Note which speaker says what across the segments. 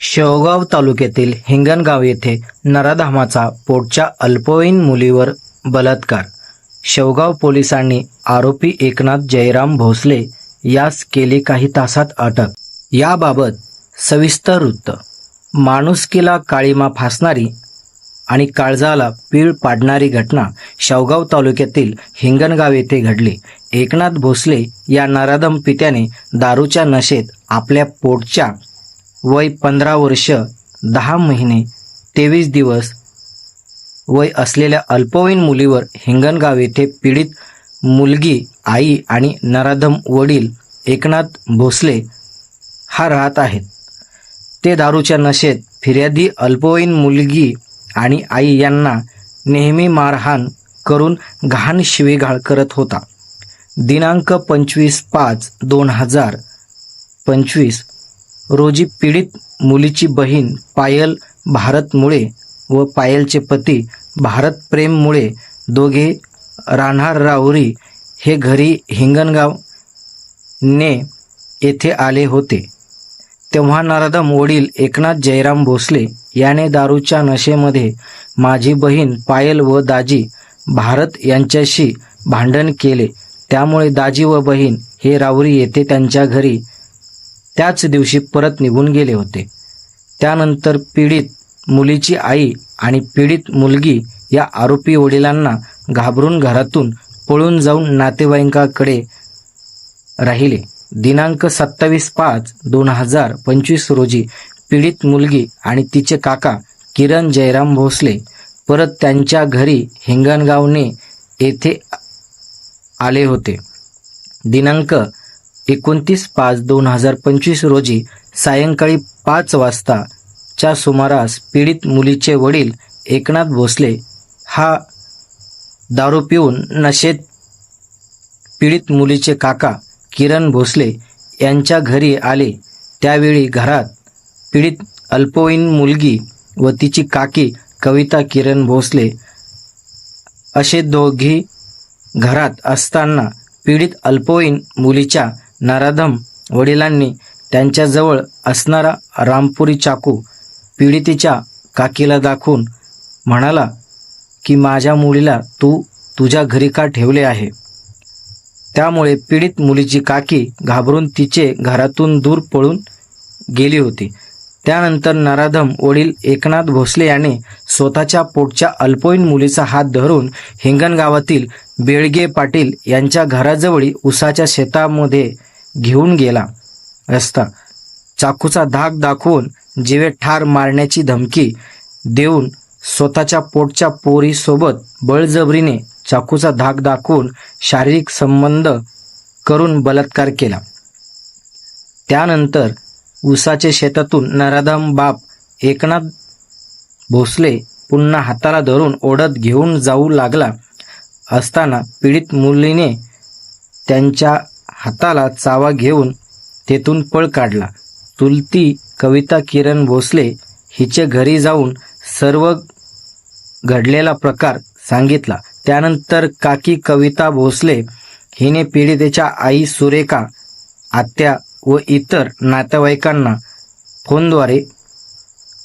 Speaker 1: शेवगाव तालुक्यातील हिंगणगाव येथे नराधामाचा पोटच्या अल्पवयीन मुलीवर बलात्कार. शेवगाव पोलिसांनी आरोपी एकनाथ जयराम भोसले यास केली काही तासात अटक. याबाबत सविस्तर वृत्त. माणुसकीला काळीमा फासणारी आणि काळजाला पीळ पाडणारी घटना शेवगाव तालुक्यातील हिंगणगाव येथे घडली. एकनाथ भोसले या नराधम पित्याने दारूच्या नशेत आपल्या पोटच्या वय पंधरा वर्ष दहा महिने तेवीस दिवस. वय असलेल्या अल्पवयीन मुलीवर हिंगणगाव येथे पीडित मुलगी आई आणि नराधम वडील एकनाथ भोसले हा राहत आहेत. ते दारूच्या नशेत फिर्यादी अल्पवयीन मुलगी आणि आई यांना नेहमी मारहाण करून घाण शिवेगाळ करत होता. दिनांक पंचवीस पाच दोन हजार पंचवीस रोजी पीडित मुलीची बहीण पायल भारतमुळे व पायलचे पती भारत प्रेममुळे दोघे राहणार राहुरी हे घरी हिंगणगाव ने येथे आले होते. तेव्हा नरदम वडील एकनाथ जयराम भोसले याने दारूच्या नशेमध्ये माझी बहीण पायल व दाजी भारत यांच्याशी भांडण केले. त्यामुळे दाजी व बहीण हे राहुरी येथे त्यांच्या घरी त्याच दिवशी परत निघून गेले होते. त्यानंतर पीडित मुलीची आई आणि पीडित मुलगी या आरोपी वडिलांना घाबरून घरातून पळून जाऊन नातेवाईकांकडे राहिले. दिनांक सत्तावीस पाच दोन हजार पंचवीस रोजी पीडित मुलगी आणि तिचे काका किरण जयराम भोसले परत त्यांच्या घरी हिंगणगावने येथे आले होते. दिनांक एकोणतीस पाच दोन हजार पंचवीस रोजी सायंकाळी पाच वाजताच्या सुमारास पीडित मुलीचे वडील एकनाथ भोसले हा दारू पिऊन नशेत पीडित मुलीचे काका किरण भोसले यांच्या घरी आले. त्यावेळी घरात पीडित अल्पवयीन मुलगी व तिची काकी कविता किरण भोसले असे दोघी घरात असताना पीडित अल्पवयीन मुलीच्या नराधम वडिलांनी त्यांच्याजवळ असणारा रामपुरी चाकू पीडितीच्या काकीला दाखवून म्हणाला की माझ्या मुलीला तू तुझ्या घरी का ठेवले आहे? त्यामुळे पीडित मुलीची काकी घाबरून तिचे घरातून दूर पळून गेली होती. त्यानंतर नराधम वडील एकनाथ भोसले याने स्वतःच्या पोटच्या अल्पवयीन मुलीचा हात धरून हिंगणगावातील बेळगे पाटील यांच्या घराजवळी उसाच्या शेतामध्ये घेऊन गेला. असता चाकूचा धाक दाखवून जीवे ठार मारण्याची धमकी देऊन स्वतःच्या पोटच्या पोरीसोबत बळजबरीने चाकूचा धाक दाखवून शारीरिक संबंध करून बलात्कार केला. त्यानंतर उसाचे शेतातून नराधम बाप एकनाथ भोसले पुन्हा हाताला धरून ओढत घेऊन जाऊ लागला असताना पीडित मुलीने त्यांच्या हाताला चावा घेऊन तेथून पळ काढला. चुलती कविता किरण भोसले हिचे घरी जाऊन सर्व घडलेला प्रकार सांगितला. त्यानंतर काकी कविता भोसले हिने पीडितेच्या आई सुरेखा आत्या व इतर नातेवाईकांना फोनद्वारे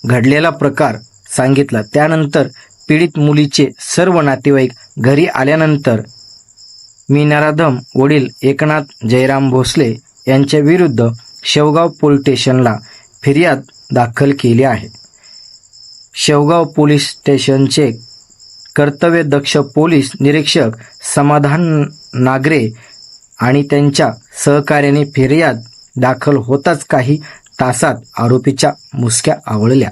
Speaker 1: घडलेला प्रकार सांगितला. त्यानंतर पीडित मुलीचे सर्व नातेवाईक घरी आल्यानंतर मी नराधम वडील एकनाथ जयराम भोसले यांच्या विरुद्ध शेवगाव पोलीस स्टेशनला फिर्याद दाखल केली आहे. शेवगाव पोलीस स्टेशनचे कर्तव्यदक्ष पोलीस निरीक्षक समाधान नागरे आणि त्यांच्या सहकार्याने फिर्याद दाखल होताच काही तासात आरोपीच्या मुसक्या आवळल्या.